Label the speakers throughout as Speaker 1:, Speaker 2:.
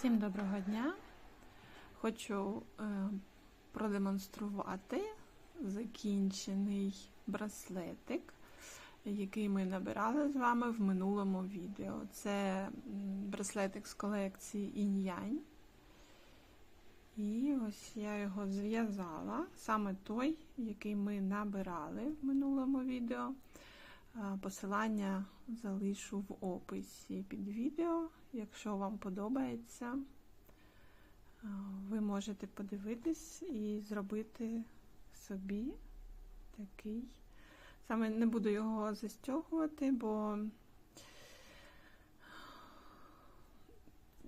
Speaker 1: Всім доброго дня! Хочу е, продемонструвати закінчений браслетик, який ми набирали з вами в минулому відео. Це браслетик з колекції Інь-Янь. І ось я його зв'язала, саме той, який ми набирали в минулому відео. Посилання залишу в описі під відео. Якщо вам подобається, ви можете подивитись і зробити собі такий. Саме не буду його застягувати, бо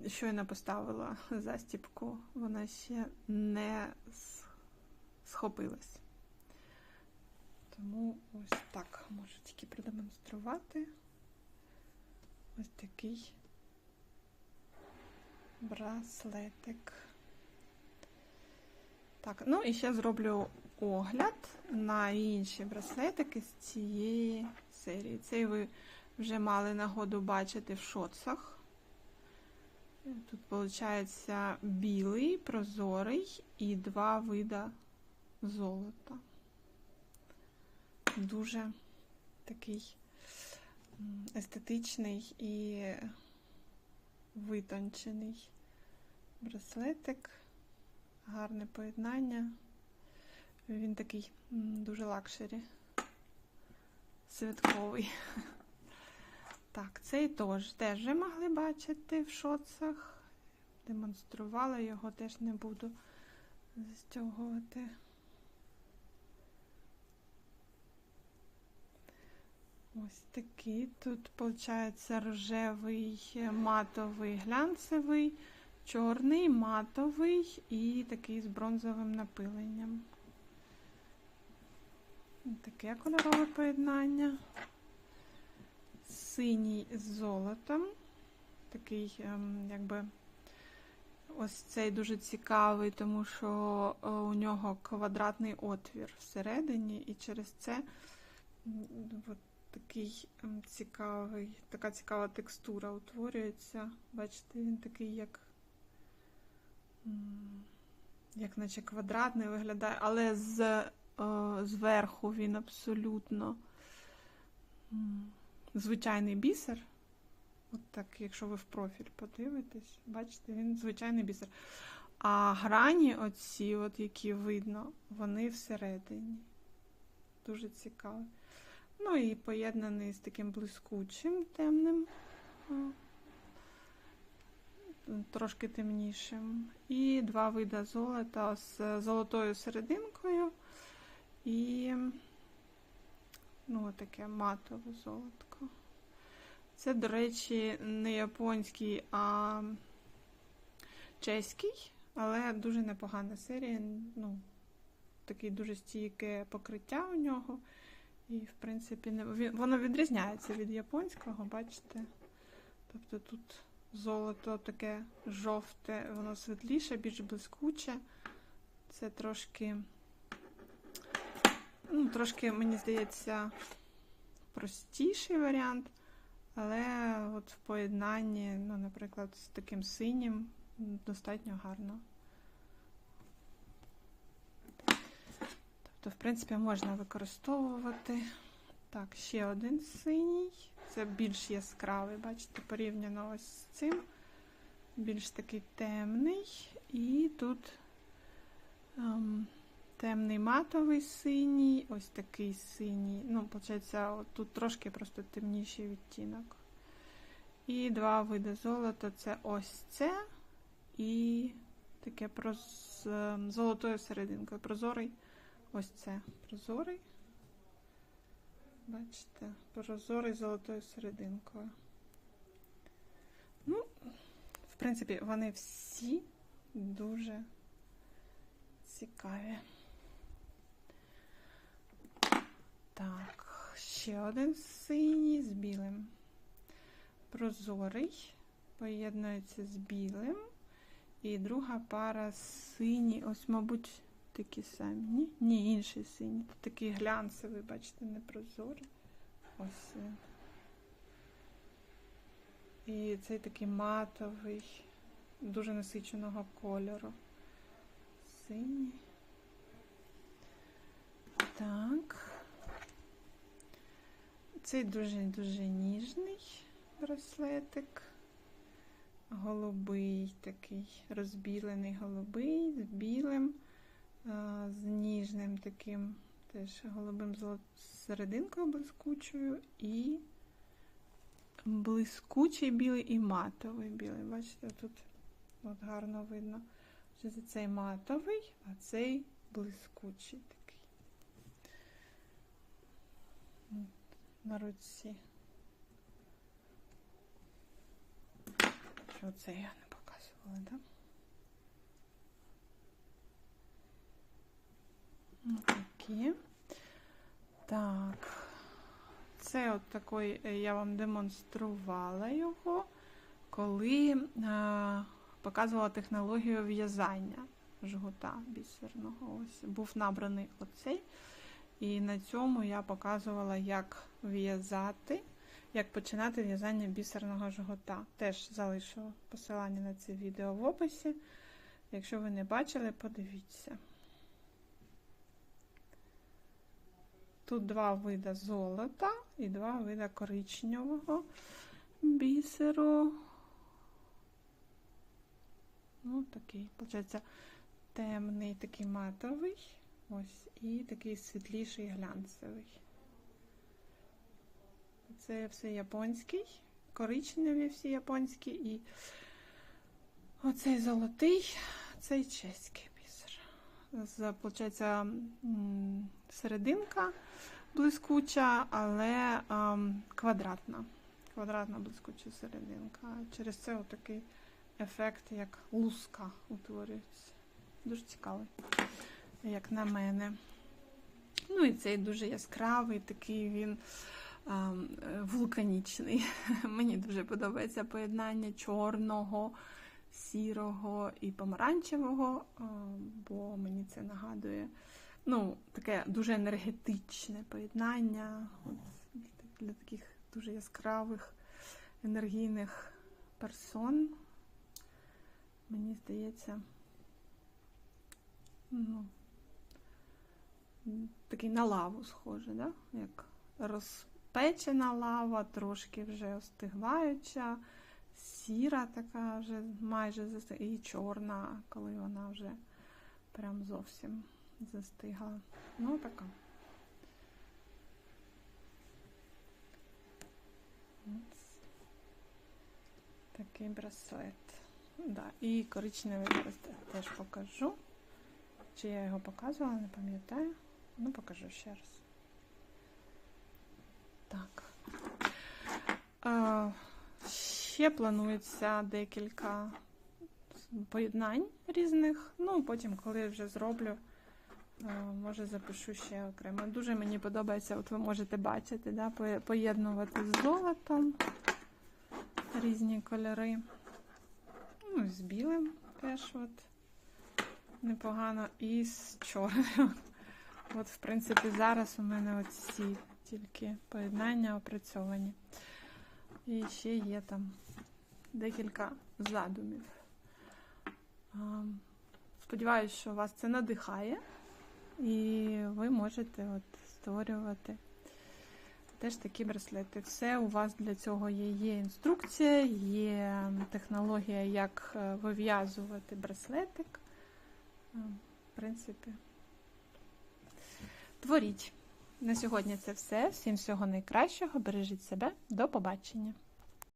Speaker 1: щойно поставила застіпку, вона ще не схопилась. Ось так можу тільки продемонструвати. Ось такий браслетик. Так, ну і ще зроблю огляд на інші браслетики з цієї серії. Цей ви вже мали нагоду бачити в шоцах. Тут, виходить, білий, прозорий і два вида золота. Дуже такий естетичний і витончений браслетик, гарне поєднання. Він такий дуже лакшері, святковий. Так, цей теж теж вже могли бачити в шоцах. Демонструвала його, теж не буду застягувати. Ось такий. Тут, виходить, рожевий, матовий, глянцевий, чорний, матовий і такий з бронзовим напиленням. Таке кольорове поєднання. Синій з золотом. Такий, ем, якби, ось цей дуже цікавий, тому що е, у нього квадратний отвір всередині, і через це от такий ем, цікавий, така цікава текстура утворюється. Бачите, він такий, як, як наче квадратний виглядає, але з, е, зверху він абсолютно звичайний бісер. От так, якщо ви в профіль подивитесь, бачите, він звичайний бісер. А грані, оці, от, які видно, вони всередині. Дуже цікаво. Ну і поєднаний з таким блискучим темним, трошки темнішим. І два вида золота з золотою серединкою і ну, таке матове золотко. Це, до речі, не японський, а чеський, але дуже непогана серія. Ну, Такий дуже стійке покриття у нього. І, в принципі, не, воно відрізняється від японського, бачите? Тобто тут золото таке жовте, воно світліше, більш блискуче. Це трошки, ну, трошки, мені здається, простіший варіант. Але от в поєднанні, ну, наприклад, з таким синім достатньо гарно. Тобто, в принципі, можна використовувати. Так, ще один синій. Це більш яскравий, бачите, порівняно ось з цим. Більш такий темний. І тут ем, темний матовий синій, ось такий синій. Ну, виходить, тут трошки просто темніший відтінок. І два види золота це ось це і таке проз... з золотою серединкою. Прозорий. Ось це прозорий. Бачите, прозорий золотою серединкою. Ну, в принципі, вони всі дуже цікаві. Так, ще один синій з білим. Прозорий, поєднується з білим. І друга пара синій, ось, мабуть, такі самі. Ні, Ні інший синій. Такий глянцевий, бачите, непрозорий. Ось він. І цей такий матовий. дуже насиченого кольору. Синій. Так. Цей дуже-дуже ніжний браслетик. Голубий такий, розбілений голубий з білим, з ніжним таким теж голубим серединкою блискучою і блискучий білий і матовий білий. Бачите, тут от гарно видно, що це цей матовий, а цей блискучий такий. На руці. Що це я не показувала, так? Да? Такі. Так. Це от такий, е, я вам демонструвала його, коли е, показувала технологію в'язання жгута бісерного. Ось був набраний оцей. І на цьому я показувала, як в'язати, як починати в'язання бісерного жгута. Теж залишу посилання на це відео в описі. Якщо ви не бачили, подивіться. Тут два вида золота і два вида коричневого бісеру. Ну, такий, виходить, темний, такий матовий. Ось, і такий світліший глянцевий. Це все японський, коричневі всі японські і оцей золотий, цей чеський бісер. З, виходить, серединка блискуча, але ем, квадратна. Квадратна блискуча серединка. Через це отакий ефект, як луска утворюється. Дуже цікавий, як на мене. Ну і цей дуже яскравий, такий він ем, вулканічний. Мені дуже подобається поєднання чорного, сірого і помаранчевого, е, бо мені це нагадує ну, таке дуже енергетичне поєднання от, для таких дуже яскравих енергійних персон. Мені здається, ну, такий на лаву схоже, да? як розпечена лава, трошки вже остигlaюча, сіра така вже майже і чорна, коли вона вже прям зовсім застигла. Ну, така. Такий браслет. Да. І коричневий браслет теж покажу. Чи я його показувала, не пам'ятаю. Ну, покажу ще раз. Так. А, ще планується декілька поєднань різних. Ну, потім, коли вже зроблю. Може запишу ще окремо. Дуже мені подобається, от ви можете бачити, да, поєднувати з золотом різні кольори. Ну, з білим теж от непогано. І з чорним. От, в принципі, зараз у мене от ці тільки поєднання опрацьовані. І ще є там декілька задумів. Сподіваюсь, що вас це надихає. І ви можете от створювати теж такі браслети. Все у вас для цього є. Є інструкція, є технологія, як е, вив'язувати браслетик. Е, в принципі, творіть. На сьогодні це все. Всім всього найкращого. Бережіть себе. До побачення!